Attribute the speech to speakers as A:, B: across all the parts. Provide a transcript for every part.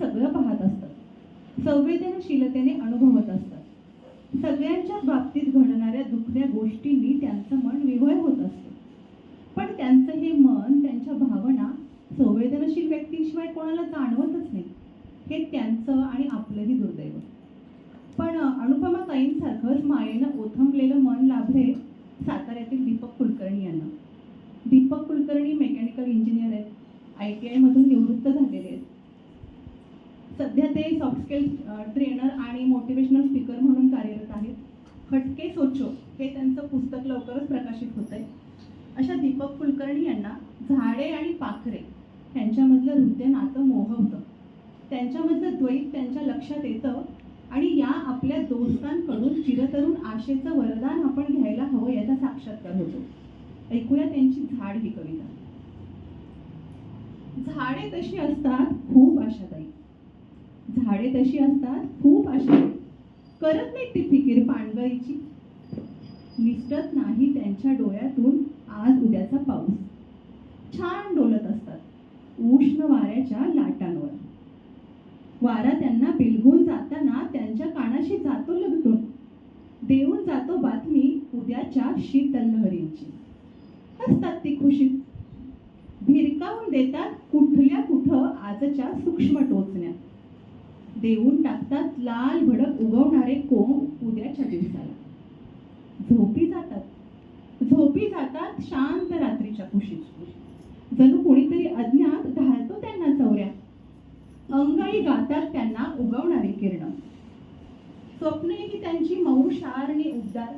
A: सगळं पाहत असतात. संवेदनशीलतेने अनुभवत असतात. सगळ्यांच्या बाबतीत घडणाऱ्या दुखऱ्या गोष्टींनी त्यांचं मन विवळ होत असतं. पण त्यांचं हे मन त्यांच्या भावना संवेदनशील व्यक्तीशिवाय कोणाला जाणवतच नाही. हे त्यांचं आणि आपलंही दुर्दैव. पण अनुपमा ताईंसारखंच मायेनं ओथंबलेलं मन लाभले साताऱ्यातील दीपक कुलकर्णी यांना. दीपक कुलकर्णी मेकॅनिकल इंजिनियर आहेत. आय टी आयमधून निवृत्त झालेले आहेत. सध्या ते सॉफ्ट स्किल्स ट्रेनर आणि मोटिवेशनल स्पीकर म्हणून कार्यरत आहेत. हटके सोचो हे त्यांचं पुस्तक लवकरच प्रकाशित होत आहे अशा दीपक कुलकर्णी यांना झाडे आणि पाखरे यांच्यामधलं हृदय नातं मोहवतं. त्यांच्यामधलं द्वैत त्यांच्या लक्षात येतं आणि या आपल्या दोस्तांकडून चिरतरुण आशेचं वरदान आपण घ्यायला हवं याचा साक्षात्कार होतो. ऐकूया त्यांची झाड ही कविता. झाडे तशी असतात? खूप आशादायी. झाडे तशी असतात? खूप अशी. करत नाही ती फिकीर पाणगळीची निसटत नाही त्यांच्या डोळ्यातून आज उद्याचा पाऊस. छान डोलत असतात. उष्ण वाऱ्याच्या लाटांवर. वारा त्यांना बिलगून जाताना त्यांच्या कानाशी जातो लगटून. देऊन जातो बातमी उद्याच्या शीतल लहरींची. हसतात ती खुशीत. भिरकावून देतात कुठल्या कुठं आजच्या सूक्ष्म टोचण्या. देऊन टाकतात लाल भडक उगवणारे कोंब उद्याच्या दिवसाला झोपी जातात. झोपी जातात शांत रात्रीच्या कुशीत. जणू कोणीतरी अज्ञात घालतो त्यांना चौऱ्या. अंगाई गातात त्यांना उगवणारी किरण. स्वप्ने ही त्यांची मऊ आणि उबदार.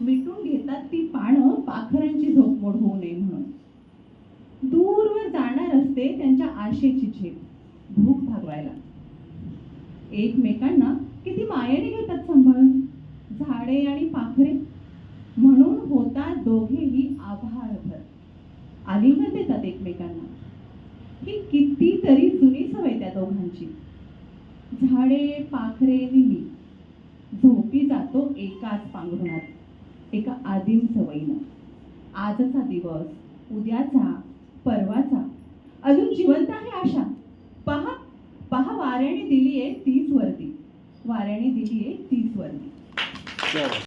A: मिटून घेतात ती पानं पाखरांची झोप मोड होऊ नये म्हणून. दूरवर जाणार असते त्यांच्या आशेची झेप. भूक भागवायला. एकमेकांना किती मायेने घेतात सांभाळून झाडे आणि पाखरे. म्हणून होता दोघेही आभारभर आलिंगन देतात एकमेकांना. ही कितीतरी जुनी सवय त्या दोघांची. झाडे पाखरे निमी झोपी जातो एकाच पांघरुणात एका आदिम सवयीनं. आजचा दिवस उद्याचा परवाचा. अजून जिवंत आहे आशा. पहा पहा वाऱ्याने दिली आहे वाऱ्याने दिली आहे तीच वर्दी